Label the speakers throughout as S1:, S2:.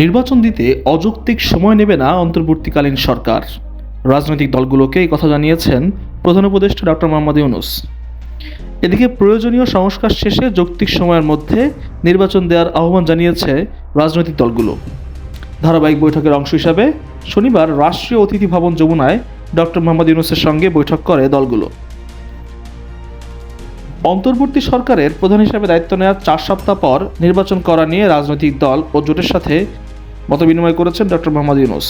S1: নির্বাচন দিতে অযৌক্তিক সময় নেবে না অন্তর্বর্তীকালীন সরকার। রাজনৈতিক দলগুলোকে এই কথা জানিয়েছেন প্রধান উপদেষ্টা ডক্টর মোহাম্মদ ইউনুস। এদিকে প্রয়োজনীয় সংস্কার শেষে যৌক্তিক সময়ের মধ্যে নির্বাচন দেওয়ার আহ্বান জানিয়েছে রাজনৈতিক দলগুলো। ধারাবাহিক বৈঠকের অংশ হিসাবে শনিবার রাষ্ট্রীয় অতিথি ভবন যমুনায় ডক্টর মোহাম্মদ ইউনুসের সঙ্গে বৈঠক করে দলগুলো। অন্তর্বর্তী সরকারের প্রধান হিসাবে দায়িত্ব নেওয়ার চার সপ্তাহ পর নির্বাচন করা নিয়ে রাজনৈতিক দল ও জোটের সাথে মতবিনিময় করেছেন ডক্টর মোহাম্মদ ইউনুস।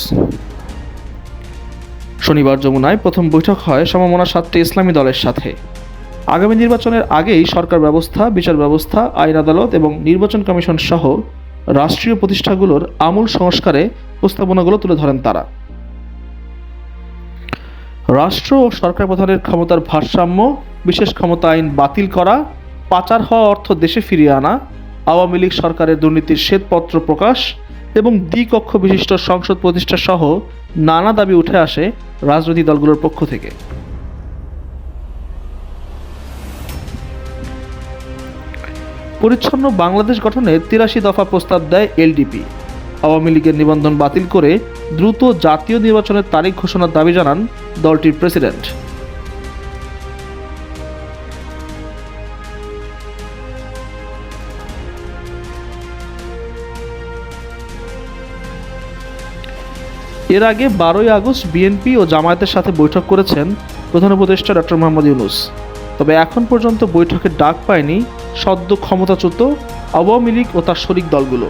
S1: শনিবার যমুনায় প্রথম বৈঠক হয় সমমনা সাতটি ইসলামী দলের সাথে। আগামী নির্বাচনের আগেই সরকার ব্যবস্থা, বিচার ব্যবস্থা, আইন আদালত এবং নির্বাচন কমিশন সহ রাষ্ট্রীয় প্রতিষ্ঠাগুলোর আমূল সংস্কারে প্রস্তাবনাগুলো তুলে ধরেন তারা। রাষ্ট্র ও সরকার প্রধানের ক্ষমতার ভারসাম্য, বিশেষ ক্ষমতা আইন বাতিল করা, পাচার হওয়া অর্থ দেশে ফিরিয়ে আনা, আওয়ামী লীগ সরকারের দুর্নীতির শ্বেতপত্র প্রকাশ এবং দ্বিকক্ষ বিশিষ্ট সংসদ প্রতিষ্ঠা সহ নানা দাবি উঠে আসে রাজনৈতিক দলগুলোর পক্ষ থেকে। পরিচ্ছন্ন বাংলাদেশ গঠনে তিরাশি দফা প্রস্তাব দেয় এলডিপি। আওয়ামী লীগের নিবন্ধন বাতিল করে দ্রুত জাতীয় নির্বাচনের তারিখ ঘোষণার দাবি জানান দলটির প্রেসিডেন্ট। এর আগে বারোই আগস্ট বিএনপি ও জামায়াতের সাথে বৈঠক করেছেন প্রধান উপদেষ্টা ডক্টর মোহাম্মদ ইউনুস। তবে এখন পর্যন্ত বৈঠকের ডাক পায়নি সদ্য ক্ষমতাচ্যুত আওয়ামী লীগ ও তার শরিক দলগুলো।